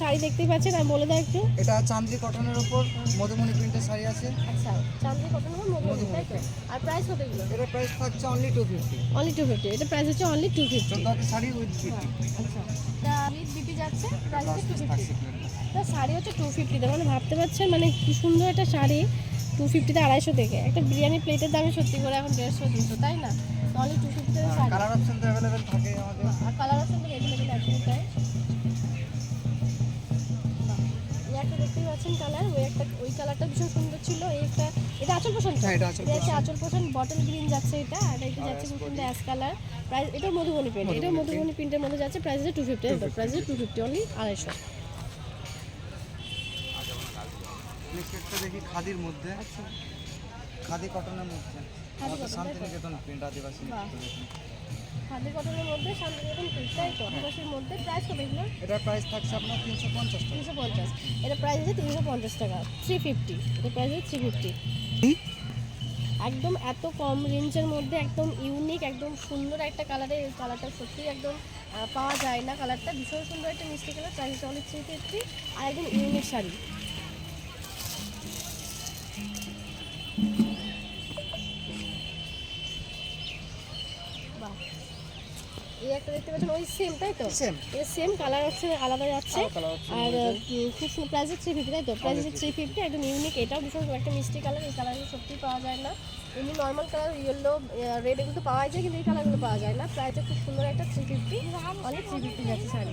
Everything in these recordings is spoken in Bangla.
শাড়ি দেখতেই পাচ্ছেন আর বলে দাও একটু। এটা চান্দ্রি কটনের উপর মধুমণি প্রিন্টের শাড়ি আছে। আচ্ছা চাঁদনি কটন হবে মধুবনী তাই তো? আর প্রাইস কত এগুলো? এটা প্রাইস থাকছে only two fifty only two fifty এটা প্রাইস হচ্ছে অনলি টু ফিফটি চোদ্দ শাড়ি উইথ ফিফটি আচ্ছা তা উইথ বিপি যাচ্ছে প্রাইস হচ্ছে টু ফিফটি তা শাড়ি হচ্ছে টু ফিফটিতে মানে ভাবতে পারছেন মানে কি সুন্দর একটা শাড়ি টু ফিফটিতে আড়াইশো থেকে। একটা বিরিয়ানি প্লেটের দামে সত্যি করে এখন দেড়শো দুশো তাই না? অনলি টু ফিফটিতে কালার অপশন তো অ্যাভেলেবেল থাকে আমাদের। আর কালার আছে তো এভেলেবেল একদমই তাই? একটা কালার ওই একটা ওই কালারটা ভীষণ সুন্দর ছিল এই একটা এটা আচল পোষণ হ্যাঁ, এটা আঁচল এটা আচল পোষণ বটল গ্রিন যাচ্ছে এটা আর এটা যাচ্ছে খুব সুন্দর অ্যাশ কালার প্রাইস এটা মধুবনী প্রিন্ট এটা মধুবনী প্রিন্টের মধ্যে যাচ্ছে price two fifty price two fifty only আড়াইশো। দেখি খাদির মধ্যে। আচ্ছা। খাদি কটনের মধ্যে। আমাদের শান্তিনিকেতন প্রিন্ট আদিবাসী। খাদি কটনের মধ্যে শান্তিনিকেতন প্রিন্ট তাই তো আদিবাসীর মধ্যে প্রাইস কত এগুলো? এটার প্রাইস থাকছে আপনার তিনশো পঞ্চাশ তিনশো পঞ্চাশ। এটা প্রাইস হচ্ছে তিনশো পঞ্চাশ টাকা। থ্রি ফিফটি এটা প্রাইস হচ্ছে থ্রি ফিফটি একদম এত কম রেঞ্জের মধ্যে একদম ইউনিক একদম সুন্দর একটা কালারের এই কালারটা সত্যি একদম পাওয়া যায় না। কালারটা ভীষণ সুন্দর একটা মিষ্টি কালার প্রাইস অনেক থ্রি ফিফটি আর একদম ইউনিক শাড়ি। এই একটা দেখতে পাচ্ছেন ওই সেম তাই তো? সেম এটা সেম কালার হচ্ছে আলাদা যাচ্ছে। আর খুব থ্রি ফিফটি তাই তো? প্রাইস থ্রি ফিফটি একদম ইউনিক এটাও ভীষণ একটা মিষ্টি কালার এই কালারগুলো সত্যি পাওয়া যায় না। এমনি নর্মাল কালার ইয়েলো রেড এগুলো তো পাওয়া যায় কিন্তু এই কালারগুলো পাওয়া যায় না। প্রাইসটা খুব সুন্দর একটা থ্রি ফিফটি অনেক থ্রি ফিফটি যাচ্ছে শাড়ি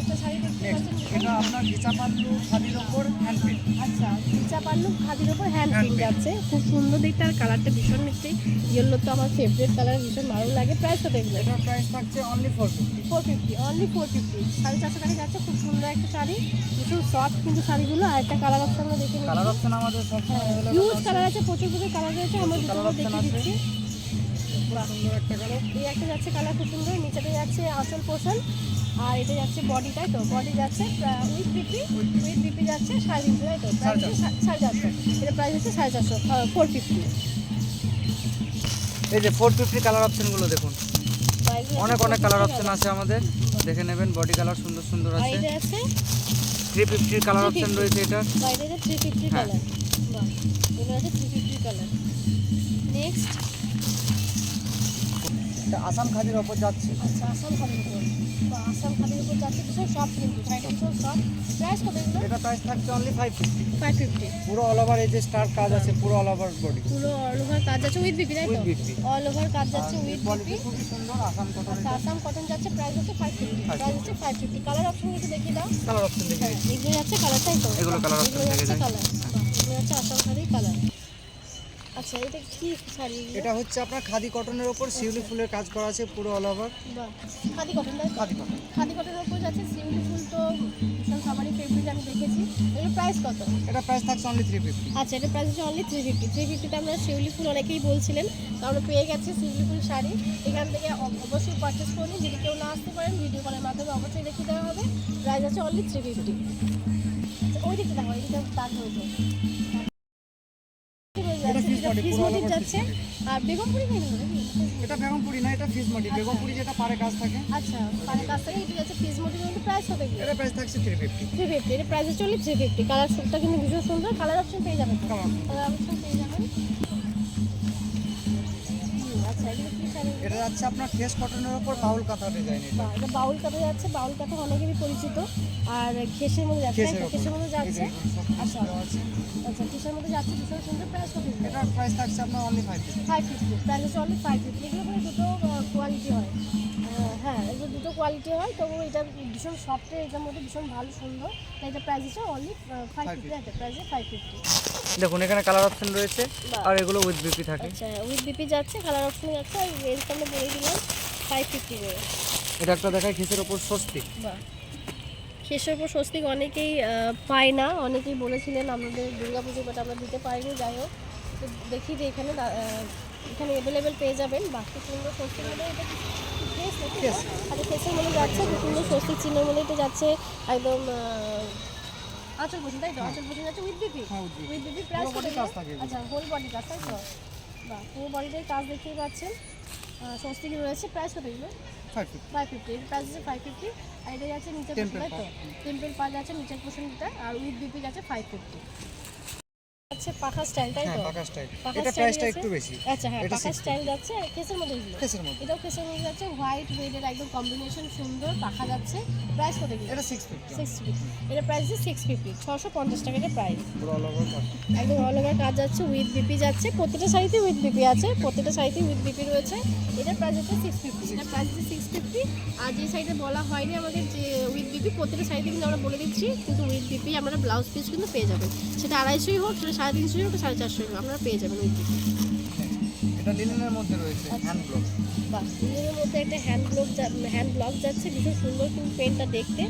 একটা শাড়ি দেখতে পাচ্ছেন এটা আপনার গিচা পাল্লু খাদির ওপর হ্যান্ড প্রিন্ট আচ্ছা নিচা পাল্লু খাদির ওপর হ্যান্ড প্রিন্ট যাচ্ছে খুব সুন্দর দেখতে আর কালারটা ভীষণ মিষ্টি। ইয়েলো তো আমার ফেভারিট কালার ভীষণ ভালো লাগে। প্রাইস তো দেখবে এটার প্রাইস থাকছে only four fifty four fifty only four fifty সাড়ে চারশো টাকা যাচ্ছে খুব সুন্দর একটা শাড়ি। ভীষণ সফট কিন্তু শাড়িগুলো। আর একটা কালার অপশন আমরা দেখে কালার অপশন আমাদের সবসময় ইউজ কালার আছে। প্রচুর প্রচুর কালার রয়েছে। আমরা দুটো। দিচ্ছি। একটা কালার এই একটা যাচ্ছে কালার খুব সুন্দর। নিচেতে যাচ্ছে আঁচল পোষণ আর এটা যাচ্ছে বডি তাই তো? বডি যাচ্ছে উইথ বিপি উইথ বিপি যাচ্ছে সাড়ে তিনশো তাই তো? সাড়ে চারশো। এটা প্রাইস হচ্ছে সাড়ে চারশো ফোর ফিফটি এই যে ফোর ফিফটি কালার অপশনগুলো দেখুন। অনেক অনেক কালার অপশন আছে আমাদের। দেখে নেবেন বডি কালার সুন্দর সুন্দর আছে। থ্রি ফিফটির কালার অপশন রয়েছে এটা। Three fifty. Colour three fifty colour next এটা আসাম খাদির ওপর যাচ্ছে। আচ্ছা আসাম খাদির উপর বা আসাম খাদির উপর ভীষণ সফট কিন্তু শাড়িটা ভীষণ সফট প্রাইস কত এগুলো? এটা প্রাইস থাকছে only five fifty five fifty পুরো অল ওভার এই যে স্টার কাজ আছে পুরো অল ওভার বডি পুরো অল ওভার কাজ যাচ্ছে উইথ বিপি তাই তো? অল ওভার কাজ যাচ্ছে উইথ বিপি সুন্দর আসাম কটন আসাম কটন যাচ্ছে প্রাইস হচ্ছে ফাইভ ফিফটি প্রাইস হচ্ছে ফাইভ ফিফটি কালার অপশন একটু দেখিয়ে দাও। কালার অপশন এগুলো যাচ্ছে কালারটাই তো? এগুলো কালার এগুলো যাচ্ছে আসাম খাদির কালার আচ্ছা এটা কি শাড়ি এটা হচ্ছে আপনার খাদি কটনের ওপর শিউলি ফুলের কাজ করা আছে পুরো all over khadi cotton khadi cotton. Khadi কটনের উপর যাচ্ছে শিউলি ফুল তো সবারই ফেভারিট আমি দেখেছি। এগুলো প্রাইস কত? এটা প্রাইস থাকছে অনলি থ্রি ফিফটি আচ্ছা এটা প্রাইস হচ্ছে অনলি থ্রি ফিফটি থ্রি ফিফটিতে আমরা শিউলি ফুল অনেকেই বলছিলেন আমরা পেয়ে গেছি শিউলি ফুল শাড়ি। এখান থেকে অবশ্যই পারচেস করুন যদি কেউ না আসতে পারেন ভিডিও কলের মাধ্যমে অবশ্যই দেখিয়ে দেওয়া হবে। প্রাইস আছে অনলি থ্রি ফিফটি ওই দিকটা দেখো ওই দিকটা তার হয়েছে ফিস পুরো all মটিভ যাচ্ছে? আর বেগমপুরি খাই এটা বেগমপুরি না এটা ফিস মডি বেগমপুরি যেটা পারে কাজ থাকে। আচ্ছা মানে কাছ থেকে এটা যাচ্ছে ফিস মটিভ কিন্তু প্রাইস হবে এগুলো এটা প্রাইস থাকছে থ্রি ফিফটি থ্রি ফিফটি এটা প্রাইস চলে অনলি থ্রি ফিফটি কালার শুটটা কিন্তু ভীষণ সুন্দর কালার অপশন পেয়ে যাবেন। কালার অপশন পেয়ে যাবেন। এটা যাচ্ছে আপনার ফেস কটনের ওপর বাউল কাঁথা ডিজাইন এটা। বা এটা বাউল কাটা যাচ্ছে বাউল কাটা অনেকেরই পরিচিত। আর খেসের মধ্যে যাচ্ছে তাই তো? কেসের ওপর খেসের মধ্যে যাচ্ছে। আচ্ছা। আচ্ছা খেসের মধ্যে যাচ্ছে ভীষণ সুন্দর প্রাইস কত এটার প্রাইস থাকছে আপনার only five five fifty price হচ্ছে অনলি ফাইভ ফিফটি এগুলো করে দুটো কোয়ালিটি হয়। হ্যাঁ এগুলো দুটো কোয়ালিটি হয় তবু এটা ভীষণ সফটের এটার মধ্যে ভীষণ ভালো সুন্দর। তাই এটা প্রাইস হচ্ছে only five fifty price five fifty দেখুন এখানে কালার অপশন রয়েছে। আর এগুলো উইথ বিপি থাকে। আচ্ছা উইথ বিপি যাচ্ছে কালার অপশন যাচ্ছে আর রেঞ্জটা আমরা বলে দিলাম ফাইভ ফিফটি করে। এটা একটা দেখায় খিসের ওপর স্বস্তি। বাহ। শেষের উপর স্বস্তিক অনেকেই পায় না। অনেকেই বলেছিলেন আমাদের দুর্গা পুজো বাট আমরা দিতে পারিনি যাই হোক। তো দেখি যে এখানে এখানে অ্যাভেলেবেল পেয়ে যাবেন। বাকি সুন্দর স্বস্তিক মধ্যে এটা Yes. আচ্ছা মধ্যে যাচ্ছে সুন্দর স্বস্তিক চিহ্নের মধ্যে এটা যাচ্ছে একদম আঁচল বসে তাই তো? আঁচল বসে যাচ্ছে উইথ বিপি হ্যাঁ। উইথ বিপি প্লাস পুরো body কাজ থাকে এগুলো। আচ্ছা হোল বডি কাজ তাই তো? বাহ পুরো বডিটাই কাজ দেখতেই পাচ্ছেন। স্বস্তিক রয়েছে প্রাইস কত এগুলো? ফাইভ ফিফটি প্রাইস আছে ফাইভ ফিফটি আর এটা যাচ্ছে নিচের পোর্শন তাই তো? টেম্পল যাচ্ছে নিচের পোর্শনটা আর উইথ বিপি যাচ্ছে ফাইভ ফিফটি আচ্ছা পাখা স্টাইল তাই হ্যাঁ তো? পাকা স্টাইল এটা প্রাইসটা একটু বেশি। আচ্ছা হ্যাঁ এটা পাখা স্টাইল যাচ্ছে কেসের মধ্যে এগুলো কেসের মধ্যে। এটাও কেসের মধ্যে যাচ্ছে হোয়াইট রেডের একদম কম্বিনেশন সুন্দর পাখা যাচ্ছে। প্রাইস কত কি এটা সিক্স ফিফটি সিক্স ফিফটি এটা প্রাইস ফিফটি ছশো পঞ্চাশ টাকা এটা প্রাইস পুরো অল ওভার একদম অল ওভার কাজ যাচ্ছে উইথ বিপি যাচ্ছে। প্রত্যেকটা শাড়িতে উইথ বিপি আছে প্রত্যেকটা শাড়িতে উইথ বিপি রয়েছে। এটার প্রাইস হচ্ছে সিক্স ফিফটি এটা প্রাইস হচ্ছে সিক্স ফিফটি আর যে শাড়িটা বলা হয়নি আমাদের যে উইথ বিপি প্রত্যেকটা শাড়িতে কিন্তু আমরা বলে দিচ্ছি কিন্তু উইথ বিপি আমরা ব্লাউজ পিস কিন্তু পেয়ে যাবেন। সেটা আড়াইশোই হোক সেটা সাড়ে তিনশোই হোক সাড়ে চারশোই হোক আপনারা পেয়ে যাবেন উইথ বিপি এটা লিনেনের মধ্যে রয়েছে আচ্ছা। হ্যান্ড ব্লক মধ্যে একটা হ্যান্ড ব্লক হ্যান্ড ব্লক যাচ্ছে ভীষণ সুন্দর কিন্তু পেনটা দেখতে।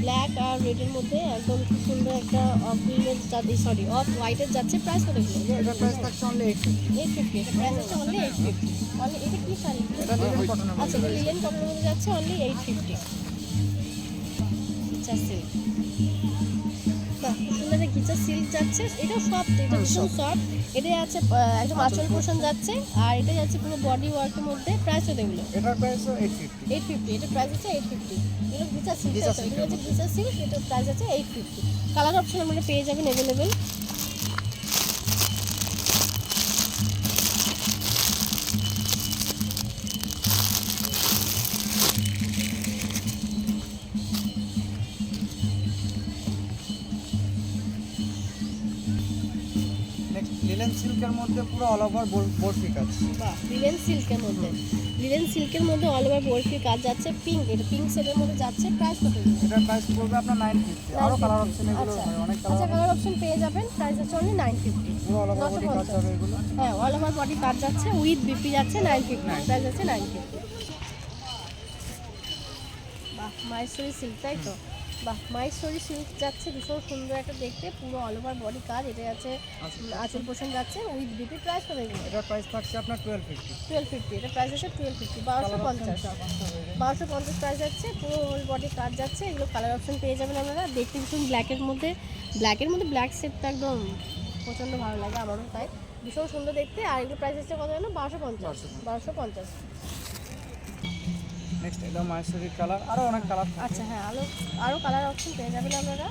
ব্ল্যাক আর রেডের মধ্যে একদম খুব সুন্দর একটা অফ গ্রিনের সরি অফ হোয়াইটের যাচ্ছে প্রাইস কত এটা প্রাইস থাকছে অনলি এইট ফিফটি এটা প্রাইস হচ্ছে অনলি এইট ফিফটি অনলি এটা কি শাড়ি? এটা লিনেন আচ্ছা রয়েছে। কটনের মধ্যে যাচ্ছে অনলি এইট ফিফটি আচ্ছা সিল্ক যাচ্ছে এটাও সফট এটা ভীষণ সফট। এটা আছে একদম আঁচল পোষণ যাচ্ছে আর এটা যাচ্ছে পুরো বডি ওয়ার্কের মধ্যে প্রাইস হতে এগুলো। এটার price eight fifty eight fifty এটা প্রাইস আছে এইট ফিফটি এগুলো গিচার সিল্ক আছে এগুলো হচ্ছে গিচার সিল্ক এটার প্রাইস আছে এইট ফিফটি কালার অপশন আপনারা পেয়ে যাবেন অ্যাভেলেবেল সিল্কের মধ্যে পুরো অল ওভার বোর্ড কাজ বাহ লিলেন সিল্কের মধ্যে। লিলেন সিল্কের মধ্যে অল ওভার বরফি কাজ যাচ্ছে পিঙ্ক এটা পিঙ্ক সেটের মধ্যে যাচ্ছে প্রাইস কত? এটার প্রাইস পড়বে আপনার নাইন ফিফটি আরও কালার অপশন এগুলো আচ্ছা। অনেক আচ্ছা কালার কালার অপশন পেয়ে যাবেন প্রাইস আছে অনলি নাইন ফিফটি পুরো অল ওভার বডি কাজ হবে এগুলো। হ্যাঁ অল ওভার বডি কাজ যাচ্ছে উইথ বিপি যাচ্ছে নাইন ফিফটি প্রাইস আছে নাইন ফিফটি বাহ মাইসরি সিল্ক তাই তো? বাহ মাইসরি সিল্ক যাচ্ছে ভীষণ সুন্দর একটা দেখতে পুরো অল ওভার বডি কাজ এটা আছে আঁচল পোষণ যাচ্ছে উইথ বিপি প্রাইস কত এগুলো? এটার প্রাইস থাকছে আপনার টুয়েলভ ফিফটি টুয়েলভ ফিফটি এটা প্রাইস আছে টুয়েলভ ফিফটি বারোশো পঞ্চাশ। বারোশো পঞ্চাশ প্রাইস যাচ্ছে পুরো হোল বডি কাজ যাচ্ছে এগুলো কালার অপশন পেয়ে যাবেন আপনারা দেখতে ভীষণ ব্ল্যাকের মধ্যে। ব্ল্যাকের মধ্যে ব্ল্যাক সেটটা একদম প্রচণ্ড ভালো লাগে আমারও তাই। ভীষণ সুন্দর দেখতে আর এগুলো প্রাইস হচ্ছে কত জানো বারোশো পঞ্চাশ। বারোশো পঞ্চাশ। নেক্সট এটা মাহেশ্বরী কালার আরও অনেক কালার আচ্ছা হ্যাঁ আরও আরও কালার অপশন পেয়ে যাবেন আপনারা।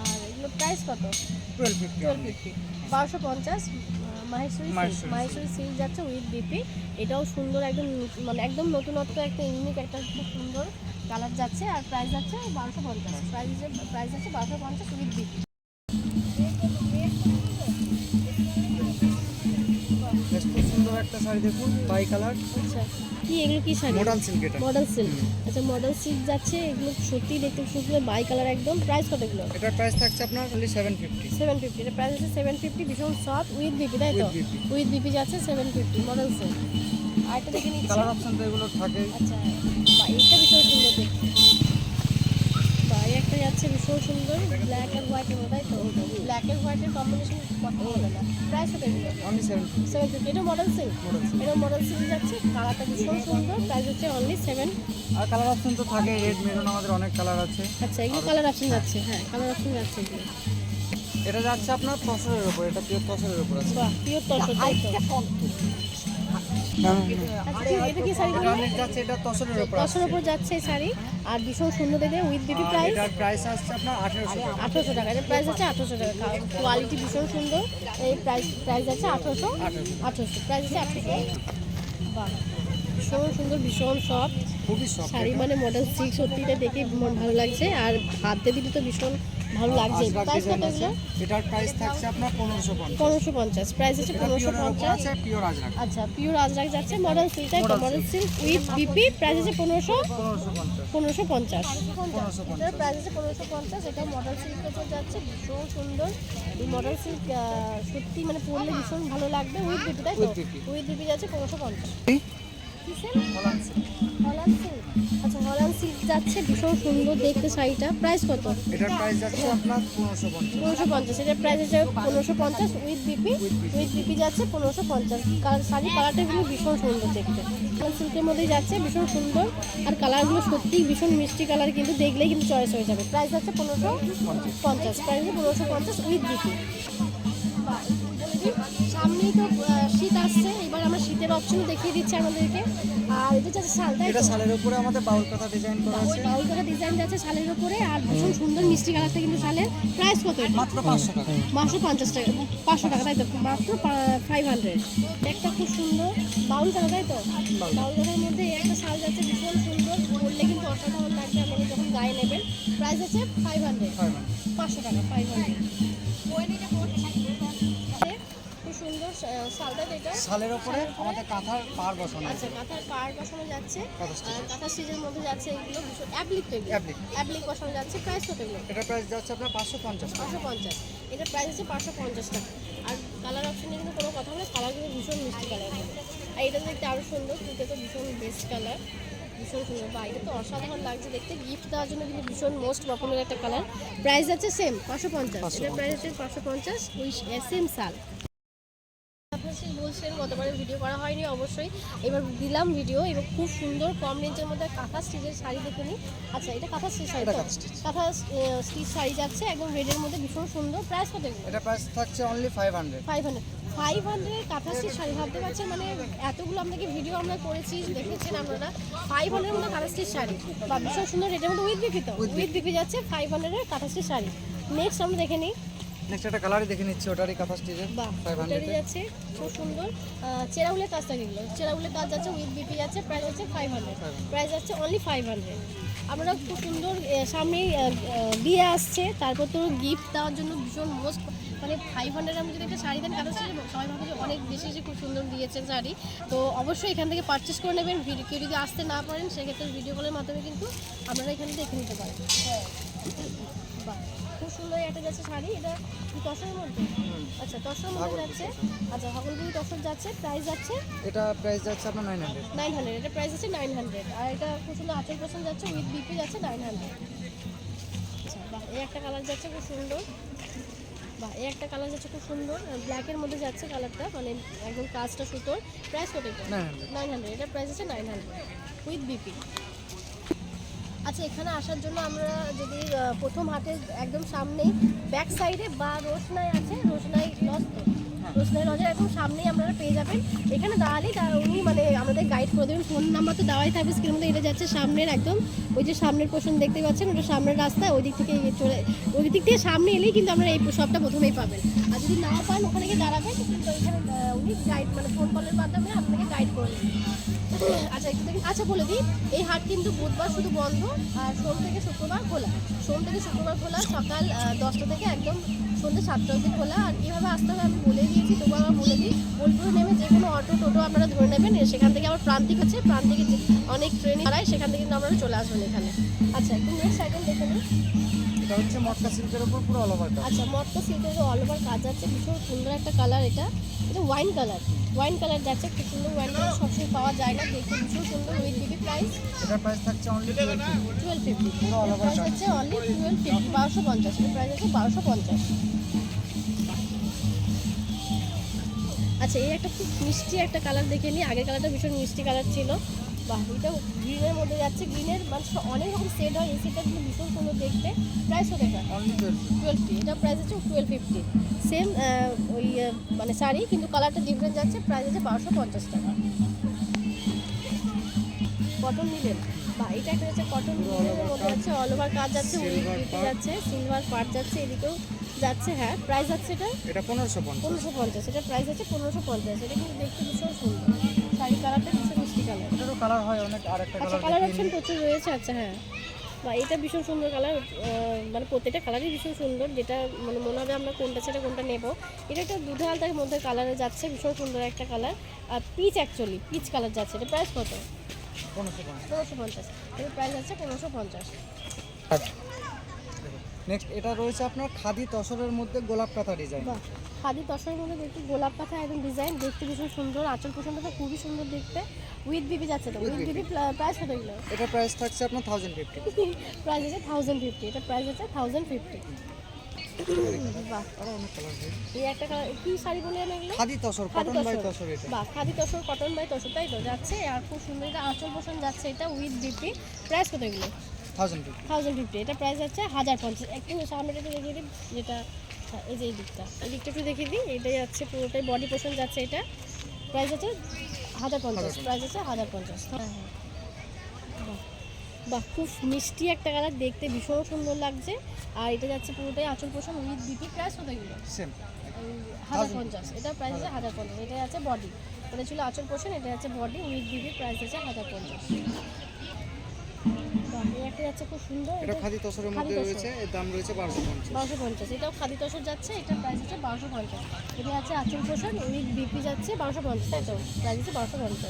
আর এগুলো প্রাইস কত? টুয়েলভ ফিফটি টুয়েলভ ফিফটি বারোশো পঞ্চাশ মাহেশ্বরী মাহেশ্বরী সিল্ক যাচ্ছে উইথ বিপি এটাও সুন্দর একদম মানে একদম নতুনত্ব একটা ইউনিক একটা খুব সুন্দর কালার যাচ্ছে। আর প্রাইস যাচ্ছে বারোশো পঞ্চাশ। প্রাইস প্রাইস যাচ্ছে বারোশো পঞ্চাশ উইথ বিপি শাড়ি দেখুন বাই কালার আচ্ছা কি এগুলো কি শাড়ি? মডার্ন সিল্ক এটা। মডেল সিল্ক আচ্ছা মডেল সিল্ক যাচ্ছে এগুলো সত্যি দেখতে খুব সুন্দর বাই কালার একদম। প্রাইস কত এগুলো এটার প্রাইস থাকছে আপনার only seven fifty seven fifty এটা প্রাইস সেভেন ফিফটি ভীষণ সফট উইথ বিপি তাই তো? উইথ বিপি যাচ্ছে সেভেন ফিফটি মডেল সিল্ক আরেকটা দেখে নিচ্ছি। কালার অপশন তো এগুলো থাকে আচ্ছা এটা ভীষণ সুন্দর দেখতে। এই ভীষণ সুন্দর ব্ল্যাক আর হোয়াইটের মধ্যে তো? ব্ল্যাক আর হোয়াইটের কম্বিনেশন কথা বলে না? প্রাইস কত এগুলো অনলি সেভেন সেভেন ফিফটি এটা মডেল সিল্ক এটা মডেল সিল্ক যাচ্ছে কালারটা ভীষণ সুন্দর প্রাইস হচ্ছে অনলি সেভেন আর কালার অপশন তো থাকে রেড মেরুন আমাদের অনেক কালার আছে। আচ্ছা এগুলো কালার অপশন যাচ্ছে। হ্যাঁ কালার অপশন যাচ্ছে এগুলো। এটা যাচ্ছে আপনার তসরের উপর এটা পিওর তসরের উপর আছে। বাহ পিওর তসর তাই তো? এটা কি শাড়ি যাচ্ছে এটা তসরের উপর আছে উপর যাচ্ছে শাড়ি আর ভীষণ সুন্দর দেখে উইথ প্রাইস এটার প্রাইস আসছে আপনার আঠেরোশো টাকা। প্রাইস আছে আঠারোশো টাকা। কোয়ালিটি ভীষণ সুন্দর এই প্রাইস প্রাইস আছে প্রাইস আছে বাহ ভীষণ সুন্দর ভীষণ সফট খুবই সফট শাড়ি মানে মডেল সিক্স সত্যিটা দেখে মন ভালো লাগছে। আর হাতে দিতে তো ভীষণ ভালো লাগছে। প্রাইস কত এগুলো? এটার প্রাইস থাকছে আপনার পনেরোশো পঞ্চাশ। পনেরোশো পঞ্চাশ। প্রাইস আছে এটা পনেরোশো পিওরের উপর পঞ্চাশ। আছে পিওর আজরাক। আচ্ছা পিওর আজরাক যাচ্ছে মডেল সিল্ক তাই model silk with BP price আছে পনেরোশো পনেরোশো পঞ্চাশ। পনেরোশো পঞ্চাশ। পনেরোশো প্রাইস আছে পনেরোশো পঞ্চাশ এটা মডেল সিল্কের উপর যাচ্ছে ভীষণ সুন্দর। এই মডেল সিল্ক সত্যি মানে পরলে ভীষণ ভালো লাগবে উইথ বিপি তাই তো? উইথ বিপি যাচ্ছে পনেরোশো পঞ্চাশ। কি সেল হলান্ড সিল্ক। হল্যান্ড সিল্ক আচ্ছা হল্যান্ড সিল্ক যাচ্ছে ভীষণ সুন্দর দেখতে শাড়িটা। প্রাইস কত? এটার প্রাইস যাচ্ছে আপনার পনেরোশো পঞ্চাশ। পনেরোশো পঞ্চাশ এটার প্রাইস পনেরোশো পঞ্চাশ উইথ বিপি উইথ বিপি যাচ্ছে পনেরোশো পঞ্চাশ। কালার শাড়ি কালারটা কিন্তু ভীষণ সুন্দর দেখতে। হল্যান্ড সিল্কের মধ্যেই যাচ্ছে ভীষণ সুন্দর। আর কালারগুলো সত্যিই ভীষণ মিষ্টি কালার কিন্তু দেখলেই কিন্তু চয়েস হয়ে যাবে। প্রাইস পনেরোশো পঞ্চাশ। প্রাইস আছে পনেরোশো পঞ্চাশ উইথ বিপি সামনেই তো শীত আসছে এবার আমরা শীতের শীতের অপশন দেখিয়ে দিচ্ছে আমাদেরকে। আর এটা যাচ্ছে শাল তাই এটা শালের উপরে আমাদের বাউল কথা ডিজাইন করা আছে। বাউল করা ডিজাইন যাচ্ছে শালের উপরে আর ভীষণ সুন্দর মিষ্টি কালারটা কিন্তু শালের। প্রাইস কত মাত্র পাঁচশো টাকা। মাত্র পঞ্চাশ টাকা। পাঁচশো টাকা তাই তো? মাত্র ফাইভ হান্ড্রেড একটা খুব সুন্দর। বাউল কালার তাই তো? বাউল। কালারের মধ্যে একটা শাল যাচ্ছে ভীষণ সুন্দর। পরলে কিন্তু অসাধারণ লাগবে আপনারা যখন গায়ে নেবেন। প্রাইস আছে ফাইভ হান্ড্রেড পাঁচশো টাকা ফাইভ হান্ড্রেড শালের উপরে আমাদের কাঁথার পার বসানো আছে। আচ্ছা কাঁথার পাড় বসানো যাচ্ছে। কাঁথা। আর মধ্যে যাচ্ছে এগুলো অ্যাপ্লিক এগুলো অ্যাপ্লিক। বসানো যাচ্ছে প্রাইস কত এগুলো এটা প্রাইস যাচ্ছে আপনার পাঁচশো পঞ্চাশ পাঁচশো পঞ্চাশ। এটা প্রাইস হচ্ছে পাঁচশো পঞ্চাশ টাকা। আর কালার অপশনে কিন্তু কোনো কথা বলে কালার কিন্তু ভীষণ মিষ্টি কালার। আর এটা দেখতে আরও সুন্দর দুটো তো ভীষণ বেস্ট কালার ভীষণ সুন্দর। বা এটা তো অসাধারণ লাগছে দেখতে। গিফট দেওয়ার জন্য কিন্তু ভীষণ মোস্ট রকমের একটা কালার প্রাইস আছে সেম পাঁচশো পঞ্চাশ। এটা প্রাইস আছে পাঁচশো পঞ্চাশ ওই সেম সাল আপনার সেই বলছিলেন গতবারে ভিডিও করা হয়নি অবশ্যই। এবার দিলাম ভিডিও এবং খুব সুন্দর কম রেঞ্জের মধ্যে কাঁথা স্টিচের শাড়ি দেখে নিই। আচ্ছা এটা কাঁথা স্টিচ শাড়ি কাঁথা। স্টিচ শাড়ি যাচ্ছে একদম রেডের মধ্যে ভীষণ সুন্দর। প্রাইস কত এটা প্রাইস থাকছে only five hundred five hundred five হান্ড্রেডের কাঁথা স্টিচ শাড়ি ভাবতে পারছেন? মানে এতগুলো আপনাকে ভিডিও আমরা করেছি দেখেছেন আপনারা। ফাইভ হান্ড্রেডের মধ্যে কাঁথা স্টিচ শাড়ি। বা ভীষণ সুন্দর রেটের মধ্যে উইথ বিক্রি তো? উইথ বিক্রি যাচ্ছে ফাইভ হান্ড্রেডের কাঁথা স্টিচ শাড়ি। নেক্সট আমরা দেখে নিই। নেক্সট একটা কালারই দেখে নিচ্ছি ওটারই কাঁথা স্টিচের ফাইভ যাচ্ছে খুব সুন্দর। চেরাউলের কাজটা এগুলো চেরাউলের কাজ যাচ্ছে উইথ বিপি যাচ্ছে প্রাইস হচ্ছে ফাইভ হান্ড্রেড প্রাইস যাচ্ছে অনলি ফাইভ হান্ড্রেড আমরা খুব সুন্দর সামনেই বিয়ে আসছে তারপর তো গিফট দেওয়ার জন্য ভীষণ মোস্ট মানে ফাইভ হান্ড্রেড আমি যদি একটা শাড়ি দেন কারও সাথে সবাই ভাবে যে অনেক বেশি বেশি খুব সুন্দর দিয়েছেন শাড়ি। তো অবশ্যই এখান থেকে পারচেস করে নেবেন। ভিডিও কেউ যদি আসতে না পারেন সেক্ষেত্রে ভিডিও কলের মাধ্যমে কিন্তু আপনারা এখানে দেখে নিতে পারেন। বাহ। খুব সুন্দর একটা যাচ্ছে শাড়ি এটা তসরের মধ্যে? আচ্ছা তসরের মধ্যে যাচ্ছে। আচ্ছা হগলগুলি তসর যাচ্ছে প্রাইস যাচ্ছে? এটা প্রাইস যাচ্ছে আপনার নাইন হান্ড্রেড নাইন হান্ড্রেড এটা প্রাইস আছে নাইন হান্ড্রেড আর এটা খুব সুন্দর আচল পার্সেন্ট যাচ্ছে উইথ বিপি যাচ্ছে নাইন হান্ড্রেড আচ্ছা বাহ এই একটা কালার যাচ্ছে খুব সুন্দর। বাহ এই একটা কালার যাচ্ছে খুব সুন্দর। ব্ল্যাকের মধ্যে যাচ্ছে কালারটা মানে একদম কাজটা সুতোর। প্রাইস কত এটা? নাইন হান্ড্রেড এটা প্রাইস আছে নাইন হান্ড্রেড উইথ বিপি আচ্ছা এখানে আসার জন্য আমরা যদি প্রথম হাটের একদম সামনেই ব্যাক সাইডে বা রোশনাই আছে, রোশনাই লজ রোশনাই লজের একদম সামনেই আপনারা পেয়ে যাবেন। এখানে দাঁড়ালেই তা উনি মানে আমাদের গাইড করে দেবেন। ফোন নাম্বার তো দেওয়াই থাকবে স্ক্রিনের মধ্যে এটা যাচ্ছে সামনের একদম। ওই যে সামনের পোর্শন দেখতে পাচ্ছেন, ওটা সামনের রাস্তা, ওই দিক থেকে চলে ওই দিক থেকে সামনে এলেই কিন্তু আপনারা এই শপটা প্রথমেই পাবেন। আর যদি না পান, ওখানে গিয়ে দাঁড়াবেন, কিন্তু ওইখানে উনি গাইড মানে ফোন কলের মাধ্যমে আপনাকে গাইড করে আচ্ছা একটু দেখি। আচ্ছা বলে দিই, এই হাট কিন্তু বুধবার শুধু বন্ধ আর সোম থেকে শুক্রবার খোলা। সোম থেকে শুক্রবার খোলা, সকাল দশটা থেকে একদম সন্ধ্যে সাতটা অবধি খোলা। আর কীভাবে আসতে হবে আমি বলে দিয়েছি তবু আবার বলে দিই। বোলপুরে নেমে যে কোনো অটো টোটো আপনারা ধরে নেবেন সেখান থেকে আবার প্রান্তিক আছে প্রান্তিকে অনেক ট্রেন দাঁড়ায় সেখান থেকে কিন্তু আপনারা চলে আসবেন এখানে। আচ্ছা একটু নেক্সট আইটেম দেখে নিই। এটা হচ্ছে মটকা সিল্কের উপর পুরো অল ওভার কাজ আচ্ছা মটকা সিল্কের যে অল ওভার কাজ আছে। ভীষণ সুন্দর একটা কালার এটা। এটা ওয়াইন কালার ওয়াইন কালার যাচ্ছে খুব সুন্দর ওয়াইন কালার সবসময় পাওয়া যায় না। দেখতে ভীষণ সুন্দর উইথ বিবি প্রাইস এটার প্রাইস থাকছে অনলি টুয়েলভ ফিফটি পুরো over প্রাইস কাজ। হচ্ছে অনলি টুয়েলভ ফিফটি বারোশো পঞ্চাশ। এর প্রাইস হচ্ছে বারোশো পঞ্চাশ। আচ্ছা এই একটা খুব মিষ্টি একটা কালার দেখে নিই। আগের কালারটা ভীষণ মিষ্টি কালার ছিল। বাহ এটা গ্রিনের মধ্যে যাচ্ছে। গ্রিনের মানে অনেক রকম সেট হয় এই সেটটা কিন্তু ভীষণ সুন্দর দেখতে প্রাইস এটা অনলি টুয়েলভ এটা প্রাইস হচ্ছে টুয়েলভ ফিফটি সেম ওই মানে শাড়ি কিন্তু কালারটা ডিফারেন্ট যাচ্ছে প্রাইস হচ্ছে বারোশো পঞ্চাশ টাকা। কটন নিলেন। বা এটা একটা হচ্ছে কটন মধ্যে যাচ্ছে অল ওভার কাজ যাচ্ছে যাচ্ছে সিলভার পার্ট যাচ্ছে এদিকেও যাচ্ছে হ্যাঁ। প্রাইস আছে এটা? এটা পনেরোশো পঞ্চাশ। পনেরোশো পঞ্চাশ এটা প্রাইস আছে পনেরোশো পঞ্চাশ। এটা কিন্তু দেখতে ভীষণ সুন্দর। শাড়ি কালারটা ভীষণ কালার এটারও কালার হয় অনেক আর একটা আচ্ছা কালার কালার অপশন প্রচুর রয়েছে আচ্ছা হ্যাঁ। বা এটা ভীষণ সুন্দর কালার মানে প্রত্যেকটা কালারই ভীষণ সুন্দর যেটা মানে মনে হবে আমরা কোনটা ছেড়ে কোনটা নেব। এটা একটা দুধে আলতার মধ্যে কালারে যাচ্ছে ভীষণ সুন্দর একটা কালার আর পিচ অ্যাকচুয়ালি পিচ কালার যাচ্ছে এটা প্রাইস কত? পনেরোশো পঞ্চাশ। পনেরোশো পঞ্চাশ। এর প্রাইস আছে পনেরোশো পঞ্চাশ। নেক্সট এটা রয়েছে আপনার খাদি তসরের মধ্যে গোলাপ কাঁথা ডিজাইন খাদি তসরের মধ্যে দেখতে গোলাপ পাতা একদম ডিজাইন দেখতে ভীষণ সুন্দর আঁচল পোষণটা খুবই সুন্দর দেখতে। উইথ বিবি যাচ্ছে তো উইথ বিবি প্রাইস কত এগুলো? এটা প্রাইস থাকছে আপনার থাউজেন্ড ফিফটি প্রাইস আছে থাউজেন্ড ফিফটি এটা প্রাইস আছে থাউজেন্ড ফিফটি বাহ এই একটা কি শাড়ি বলে আমি এগুলো? Khadi tussar cotton by tussar. Tussar এটা। বাহ খাদি তসর কটন বাই তসর তাই তো? যাচ্ছে আর খুব সুন্দর এটা আঁচল পোষণ যাচ্ছে এটা উইথ বিপি প্রাইস কত এগুলো? থাউজেন্ড ফিফটি এটা প্রাইস আছে হাজার পঞ্চাশ। একটু সামনে একটু যেটা হ্যাঁ, এই যে এই দিকটা। এই দিকটা একটু দেখিয়ে দিই। এটাই যাচ্ছে পুরোটাই বডি পোষণ যাচ্ছে এটা। প্রাইস আছে হাজার পঞ্চাশ। প্রাইস আছে হাজার পঞ্চাশ। হ্যাঁ হ্যাঁ। বাহ। খুব মিষ্টি একটা কালার দেখতে ভীষণ সুন্দর লাগছে। আর এটা যাচ্ছে পুরোটাই আঁচল পোষণ উইথ বিপি প্রাইস কত এগুলো। হাজার পঞ্চাশ। এটা প্রাইস আছে হাজার পঞ্চাশ। এটা আছে বডি এটা ছিল আঁচল পোষণ এটা আছে বডি উইথ বিপি প্রাইস আছে হাজার পঞ্চাশ। বাহ যাচ্ছে খুব সুন্দর। এটা খাদি তসরের মধ্যে রয়েছে এর দাম রয়েছে বারোশো পঞ্চাশ। বারোশো পঞ্চাশ এটাও খাদি তসর যাচ্ছে এটা প্রাইস হচ্ছে বারোশো পঞ্চাশ। এটা আছে আচল পোষণ উইথ বিপি যাচ্ছে বারোশো পঞ্চাশ প্রাইস হচ্ছে বারোশো পঞ্চাশ।